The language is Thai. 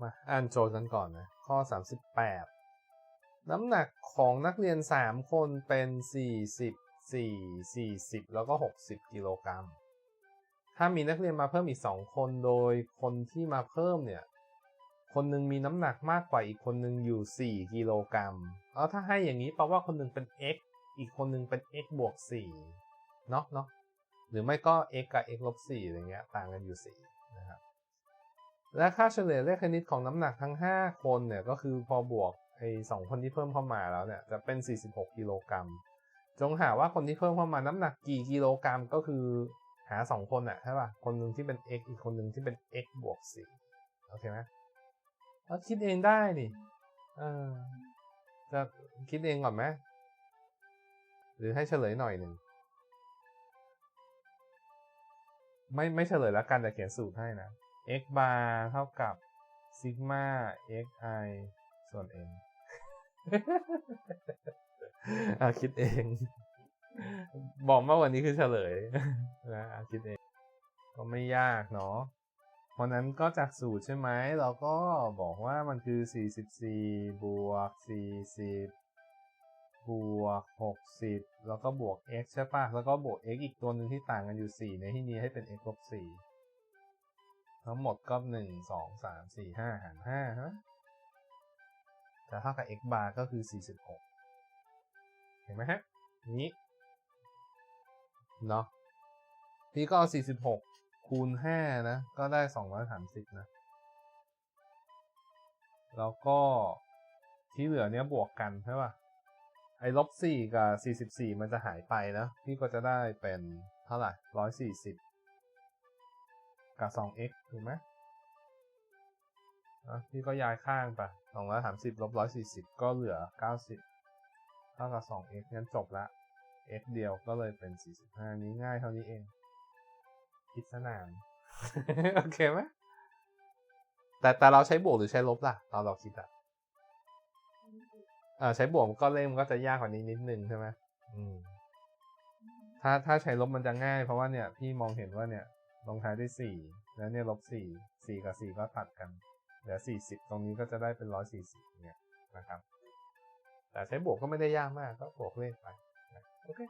มาอ่านโจทย์กันก่อนนะข้อ 38 น้ำหนักของนักเรียน 3 คนเป็น 40 4 40 แล้วก็ 60 กิโลกรัม ถ้ามีนักเรียนมาเพิ่มอีก 2 คนโดยคนที่มาเพิ่มเนี่ย คนหนึ่งมีน้ำหนักมากกว่าอีกคนหนึ่งอยู่ 4 กิโลกรัมแล้วถ้าให้อย่างนี้แปลว่าคนหนึ่งเป็น x อีกคนหนึ่งเป็น x บวก4เนาะเนาะหรือไม่ก็ x กับ x ลบ4อะไรเงี้ยต่างกันอยู่ 4 นะครับ และค่าเฉลี่ยเลขคณิตของน้ำหนักทั้ง 5 คนเนี่ยก็คือพอบวกไอ้สองคนที่เพิ่มเข้ามาแล้วเนี่ยจะเป็น 46 กิโลกรัม จงหาว่าคนที่เพิ่มเข้ามาน้ำหนักกี่กิโลกรัมก็คือหา 2 คนอะใช่ป่ะ คนหนึ่งที่เป็น x อีกคนหนึ่งที่เป็น x บวก4โอเคไหมแล้วคิดเองได้นี่เออจะคิดเองก่อนไหมหรือให้เฉลยหน่อยหนึ่งไม่ไม่เฉลยแล้วกันแต่เขียนสูตรให้นะ x bar เท่ากับซิกมา xi ส่วน n อะคิดเอง บอกมาวันนี้คือเฉลยนะอะคิดเอง ก็ไม่ยากเนาะเพราะนั้นก็จากสูตรใช่ไหม เราก็บอกว่ามันคือ 44 บวก 40 บวก 60 แล้วก็บวก x ใช่ปะแล้วก็บวก x อีกตัวหนึ่งที่ต่างกันอยู่ 4 ในที่นี้ให้เป็น x ลบ4 ทั้งหมดก็1 2 3 4 5หาร5ฮะจะเท่ากับ x bar ก็คือ 46 เห็นไหมฮะ นี้ เนาะพี่ก็เอา 46 คูณ 5 นะ ก็ได้ 230 นะ แล้วก็ที่เหลือเนี้ยบวกกันใช่ป่ะ ไอ้ลบสี่กับสี่สิบสี่มันจะหายไปนะ พี่ก็จะได้เป็นเท่าไหร่ร้อยสี่สิบ กับสอง x ถูกไหมอะพี่ก็ย้ายข้างไปสองร้อยสามสิบลบร้อยสี่สิบก็เหลือเก้าสิบเท่ากับสอง x งั้นจบละ x เดียวก็เลยเป็นสี่สิบห้านี้ง่ายเท่านี้เอง คิดสนานโอเคไหมแต่แต่เราใช้บวกหรือใช้ลบล่ะตอนเราคิดอะอ่าใช้บวกก็เลขมันก็จะยากกว่านี้นิดนึงใช่ไหมอืมถ้าถ้าใช้ลบมันจะง่าย เพราะว่าเนี่ยพี่มองเห็นว่าเนี่ย ลงท้ายด้วยสี่แล้วเนี่ยลบสี่สี่กับสี่ก็ตัดกันเหลือสี่สิบตรงนี้ก็จะได้เป็นร้อยสี่สิบเนี่ยนะครับ แต่ใช้บวกก็ไม่ได้ยากมากก็บวกเลขไปโอเค